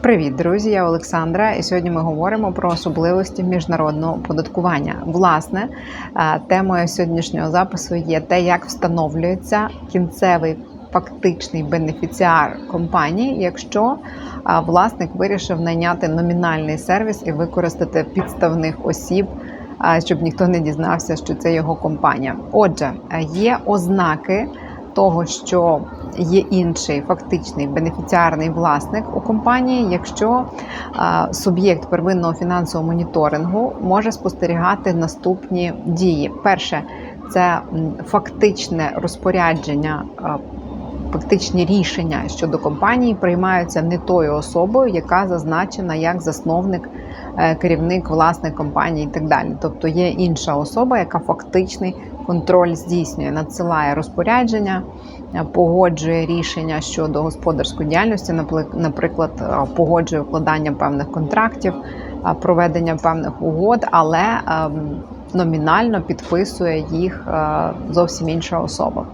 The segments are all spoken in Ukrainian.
Привіт, друзі! Я Олександра, і сьогодні ми говоримо про особливості міжнародного оподаткування. Власне, е, темою сьогоднішнього запису є те, як встановлюється кінцевий фактичний бенефіціар компанії, якщо е, власник вирішив найняти номінальний сервіс і використати підставних осіб. е, Щоб ніхто не дізнався, що це його компанія. Отже, є ознаки того, що є інший фактичний бенефіціарний власник у компанії, якщо суб'єкт первинного фінансового моніторингу може спостерігати наступні дії. Перше це фактичне розпорядження. Фактичні рішення щодо компанії приймаються не тою особою, яка зазначена як засновник, е, керівник, власник компанії і так далі. Тобто є інша особа, яка фактичний контроль здійснює, надсилає розпорядження, е, погоджує рішення щодо господарської діяльності, наприклад, е, погоджує укладання певних контрактів, проведення певних угод, але ем, номінально підписує їх е, зовсім інша особа.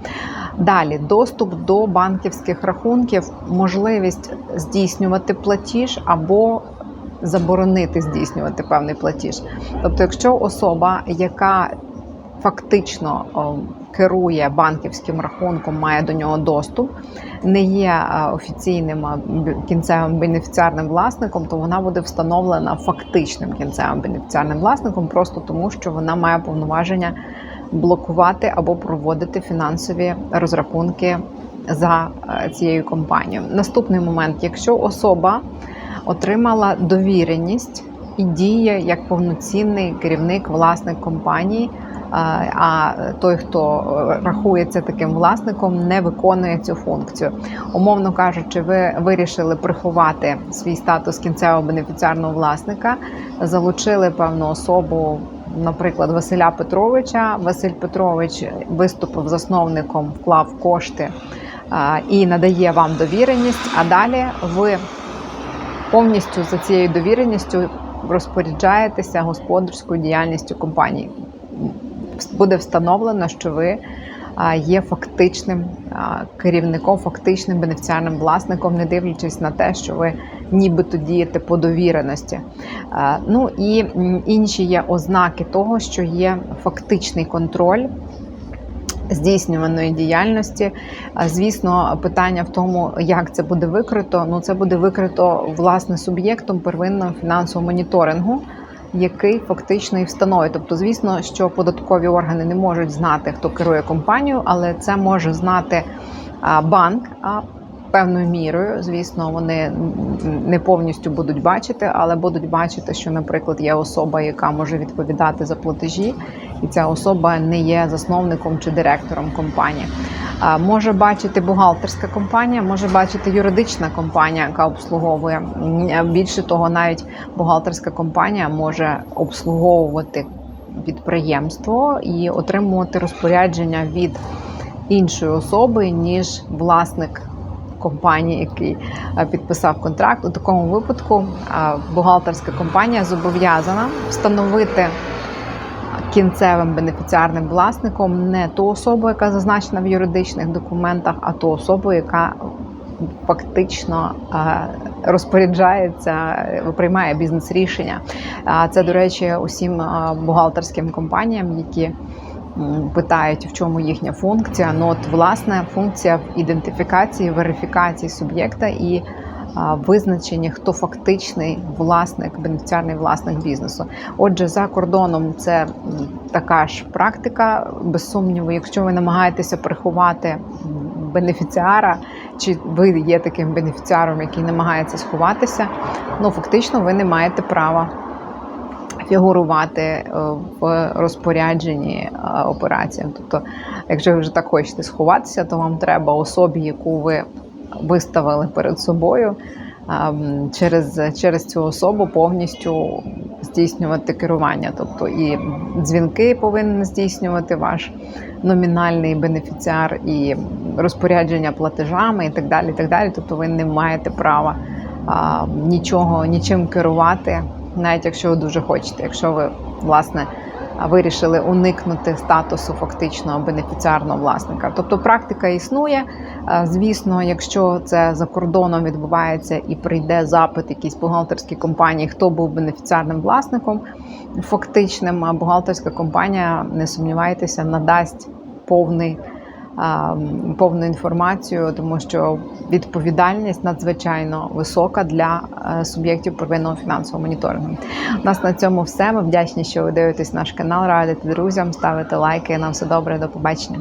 Далі доступ до банківських рахунків, можливість здійснювати платіж або заборонити здійснювати певний платіж. Тобто, якщо особа, яка фактично керує банківським рахунком, має до нього доступ, не є е, офіційним кінцевим бенефіціарним власником, то вона буде встановлена фактичним кінцевим бенефіціарним власником, просто тому що вона має повноваження блокувати або проводити фінансові розрахунки за е, цією компанією. Наступний момент, якщо особа отримала довіреність і діє як повноцінний керівник, власник компанії. А, А той, хто е, рахується таким власником, не виконує цю функцію. Умовно кажучи, ви вирішили приховати свій статус кінцевого бенефіціарного власника, залучили певну особу, наприклад, Василя Петровича. Василь Петрович виступив засновником, вклав кошти а, і надає вам довіреність. А далі ви повністю за цією довіреністю розпоряджаєтеся господарською діяльністю компанії. Буде встановлено, що ви є фактичним керівником, фактичним бенефіціарним власником, не дивлячись на те, що ви нібито дієте по довіреності. Ну і інші є ознаки того, що є фактичний контроль здійснюваної діяльності. Звісно, питання в тому, як це буде викрито. Ну, це буде викрито власне суб'єктом первинного фінансового моніторингу. Який фактично і встановить. Тобто, звісно, що податкові органи не можуть знати, хто керує компанією, але це може знати банк. Певною мірою, звісно, вони не повністю будуть бачити, але будуть бачити, що, наприклад, є особа, яка може відповідати за платежі, і ця особа не є засновником чи директором компанії. Може бачити бухгалтерська компанія, може бачити юридична компанія, яка обслуговує. Більше того, навіть бухгалтерська компанія може обслуговувати підприємство і отримувати розпорядження від іншої особи, ніж власник компанії, який е, підписав контракт. У такому випадку е, бухгалтерська компанія зобов'язана встановити кінцевим бенефіціарним власником не ту особу, яка зазначена в юридичних документах, а ту особу, яка фактично е, розпоряджається, приймає бізнес-рішення. Це, до речі, усім бухгалтерським компаніям, які питають, в чому їхня функція. Ну, от, власне, функція в ідентифікації, верифікації суб'єкта і визначення, хто фактичний власник, бенефіціарний власник бізнесу. Отже, за кордоном це така ж практика, без сумніву, якщо ви намагаєтеся приховати бенефіціара, чи ви є таким бенефіціаром, який намагається сховатися, ну фактично ви не маєте права фігурувати е, в розпорядженні е, операціям. Тобто, якщо ви вже так хочете сховатися, то вам треба особі, яку ви виставили перед собою. ем, Через, через цю особу повністю здійснювати керування, тобто і дзвінки повинен здійснювати ваш номінальний бенефіціар, і розпорядження платежами, і так далі. І так далі. Тобто ви не маєте права а, нічого, нічим керувати, навіть якщо ви дуже хочете. Якщо ви власне вирішили уникнути статусу фактичного бенефіціарного власника. Тобто практика існує. Е, Звісно, якщо це за кордоном відбувається і прийде запит якійсь бухгалтерській компанії, хто був бенефіціарним власником, фактичним, бухгалтерська компанія, не сумнівайтеся, надасть повний. Повну інформацію, тому що відповідальність надзвичайно висока для е, суб'єктів первинного фінансового моніторингу. У нас на цьому все. Ми вдячні, що ви дивитесь наш канал. Радите друзям, ставите лайки. Нам все добре, до побачення.